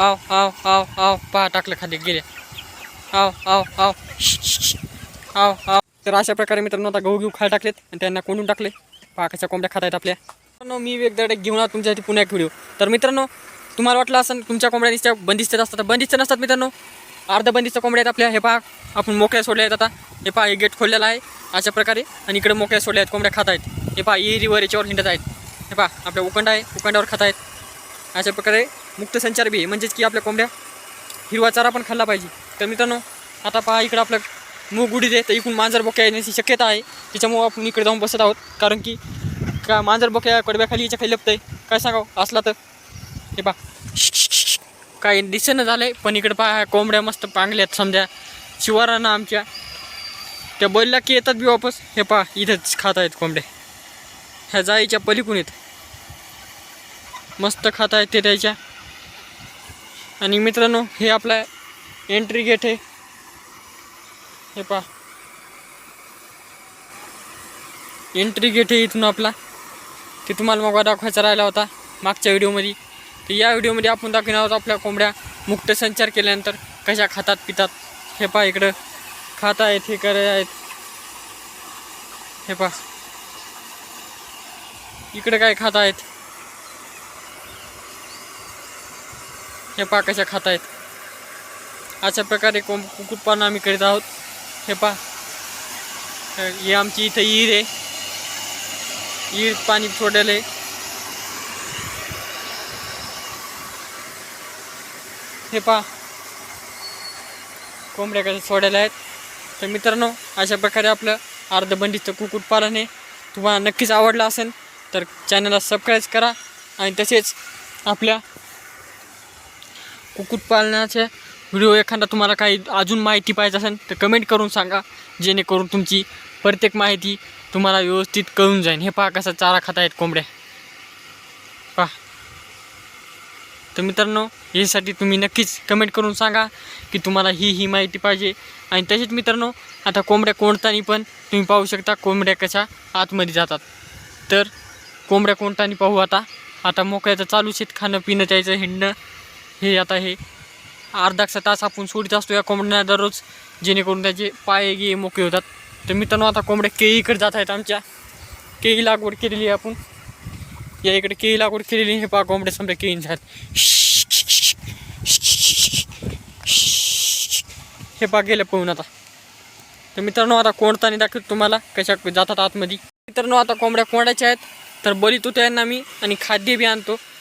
आव आव आव आव पहा टाकलं खाली गेले. आव आव आव आव आव तर अशा प्रकारे मित्रांनो आता गहू घेऊ खाली टाकलेत आणि त्यांना कोंडून टाकले. पहा कशा कोंबड्या खात आहेत आपल्या. मित्रांनो मी एकदा घेऊन आहोत तुमच्यासाठी पुन्हा एक व्हिडिओ तर मित्रांनो तुम्हाला वाटलं असं तुमच्या कोंबड्या नुसत्या बंदिस्त असतात बंदिस्त नसतात मित्रांनो. अर्ध बंदिस्त कोंबड्या आहेत आपल्या. हे पहा आपण मोकळ्या सोडल्या आहेत आता. हे पहा हे गेट खोललेलं आहे अशा प्रकारे. आणि इकडे मोकळ्या सोडल्या आहेत कोंबड्या खात आहेत हे पहा इरीवर याच्यावर हिंडत आहेत. हे पहा आपल्या उकंड आहे उकंडावर खात आहेत अशा प्रकारे मुक्त संचार बी म्हणजेच की आपल्या कोंबड्या हिरवा चारा पण खाल्ला पाहिजे. तर मित्रांनो आता पहा इकडं आपलं मूग उडीद आहे. तर इकडून मांजर बोक्या येण्याची शक्यता आहे. त्याच्यामुळं आपण इकडे जाऊन बसत आहोत. कारण की का मांजर बोक्या कडब्याखाली याच्या खाली लपतंय. काय सांगावं? असला तर. हे पहा. काय दिसेनं झालं आहे पण इकडं पहा कोंबड्या मस्त पांगल्यात समजा शिवारांना आमच्या. त्या बैलला की येतात बी वापस. हे पहा इथंच खात आहेत कोंबड्या. ह्या जाईच्या पलीकडून येत. मस्त खात आहेत ते त्याच्या. आणि मित्रांनो हे आपला एंट्री गेट आहे. हे पहा. एंट्री गेट आहे इथून आपला. ते तुम्हाला मग दाखवायचा राहिला होता मागच्या व्हिडिओमध्ये. तर या व्हिडिओमध्ये आपण दाखवणार आहोत आपल्या कोंबड्या मुक्त संचार केल्यानंतर कशा खातात पितात. हे पहा इकडं. खात आहेत हे करत आहेत. हे पहा. इकडं काय खात आहेत? हे पहा कशा खात आहेत अशा प्रकारे कोंब कुक्कुटपालन आम्ही करीत आहोत. हे पहा. ही आमची इथं ईर आहे. ईर पाणी सोडेल आहे. हे पहा. कोंबड्या कशा सोडायला आहेत. तर मित्रांनो अशा प्रकारे आपलं अर्धबंदीचं कुक्कुटपालन आहे. तुम्हाला नक्कीच आवडलं असेल तर चॅनलला सबस्क्राईब करा. आणि तसेच आपल्या कुक्कुटपालनाचे व्हिडिओ एखादा तुम्हाला काही अजून माहिती पाहिजे असेल तर कमेंट करून सांगा. जेणेकरून तुमची प्रत्येक माहिती तुम्हाला व्यवस्थित कळून जाईल. हे पहा कसा चारा खात आहेत कोंबड्या. पहा. तर मित्रांनो यासाठी तुम्ही नक्कीच कमेंट करून सांगा की तुम्हाला ही ही माहिती पाहिजे. आणि तसेच मित्रांनो आता कोंबड्या कोणतानी पण तुम्ही पाहू शकता कोंबड्या कशा आतमध्ये जातात. तर कोंबड्या कोणतानी पाहू आता? आता मोकळ्याचं चालूच आहेत खाणं पिणं त्याचं हिंडणं. हे आता हे अर्धाक्षा तास आपण सोडित असतो या कोंबड्यांना दररोज जेणेकरून त्याचे पाय गे मोकळे होतात. तर मित्रांनो आता कोंबड्या केळीकडे जात आहेत आमच्या. केळी लागवड केलेली आहे आपण. या इकडे केळी लागवड केलेली आहे. हे पा कोंबड्या समजा केळी आहेत. हे पा गेलं पाहून आता. तर मित्रांनो आता कोणतानी दाखवतो तुम्हाला कशा जातात आतमध्ये. मित्रांनो आता कोंबड्या कोंडाच्या आहेत. तर बली तू त्यांना मी आणि खाद्य बी आणतो.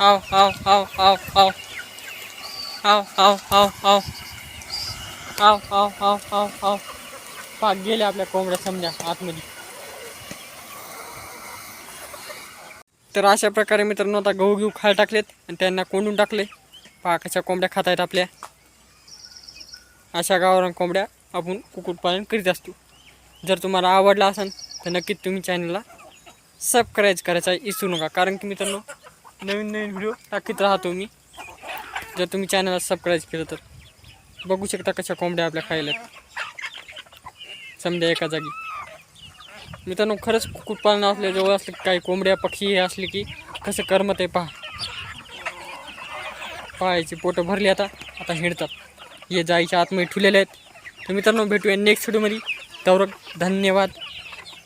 आव आव आव आव आव आव आव आव आव आव आव आव आव आव पाक गेले आपल्या कोंबड्या समजा आतमध्ये. तर अशा प्रकारे मित्रांनो आता गहू घेऊ खाल टाकलेत आणि त्यांना कोंडून टाकले. पाकाच्या कोंबड्या खात आहेत आपल्या. अशा गावरान कोंबड्या आपण कुक्कुटपालन करीत असतो. जर तुम्हाला आवडला असेल तर नक्कीच तुम्ही चॅनलला सबस्क्राईब करायचा विसरू नका. कारण की मित्रांनो नवीन नवीन व्हिडिओ टाकीत राहतो मी. जर तुम्ही चॅनलला सबस्क्राईब केलं तर. बघू शकता कशा कोंबड्या आपल्या खायला समजा एका जागी. मित्रांनो खरंच कुक्कुटपालन असल्या जवळ असले काही कोंबड्या पक्षी हे असले की कसं करमत आहे पहा. पाहायची पोटं भरली आता. आता हिंडतात. हे जायच्या आतमध्ये ठुलेले आहेत. तर मित्रांनो भेटूया नेक्स्ट व्हिडिओमध्ये तर धन्यवाद.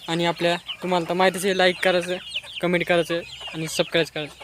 आणि आपल्या तुम्हाला तर माहितीच आहे लाईक करायचं कमेंट करायचं आणि सबस्क्राईब करायचं.